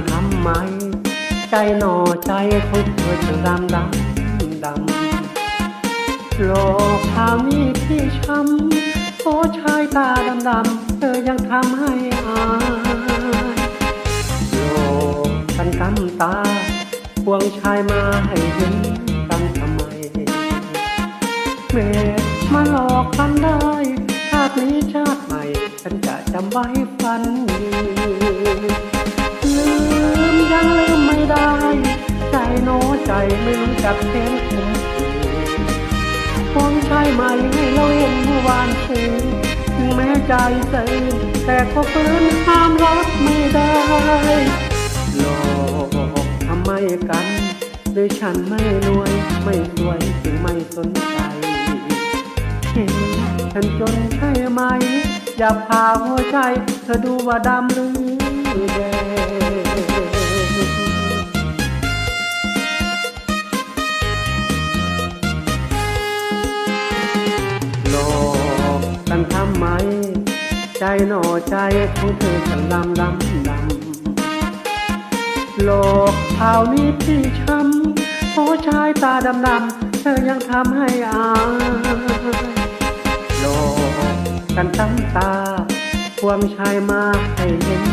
ังทำไหน่อใจของเธอจะดำดำดำโลกข่าวนี้พี่ช้ำโอ้ชายตาดำดำเธอยังทำให้อายโลกกันกำตาควงชายมาให้เห็นกันทำไมเมตมาหลอกกันได้ ชาตินี้ชาติใหม่ ฉันจะจำไว้ฟันยื ไม่รู้จักเส้นคุมคงใช่ไหมให้เราเห็นเมื่อวานซื้อถึงแม้ใจสื่นแต่ก็ฝืนห้ามรักไม่ได้หลอกทำไมกันหรือฉันไม่รวยไม่สวยจึงไม่สนใจเห็นฉันจนใช่ไหม อย่าพาหัวใจเธอดูว่าดำหรือแดง ใจหน่อใจของเธอฉันดำดำดำโลกข่านี้พี่ช้ำโอ้ชายตาดำดำเธอยังทำให้อายโลกกันตั้งตาควงชายมาให้เห็น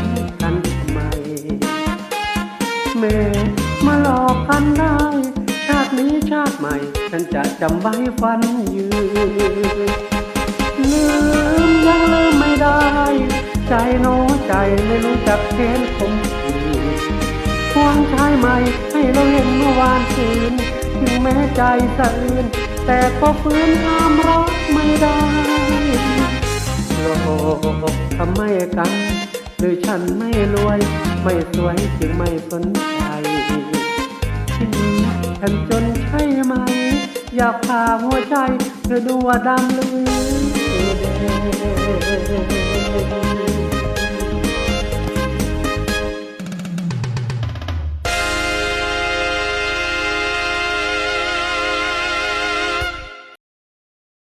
กันทำไมเมมาหลอกกันได้ชาตินี้ชาติใหม่ ฉันจะจำไว้ฟันยืนเลืม ยังลืมไม่ได้ ใจโน้ใจไม่รู้จักเพ้นคมขืนควงชายใหม่ให้เราเห็นเมื่อวานคืนถึงแม้ใจสะอื้นแต่ก็ฝืนห้ามรักไม่ได้โลกทำไมกันหรือฉันไม่รวย ไม่สวยจึงไม่สนใจฉันจนใช่ไหม อยากพาหัวใจเธอดูว่าดำหรือ แดง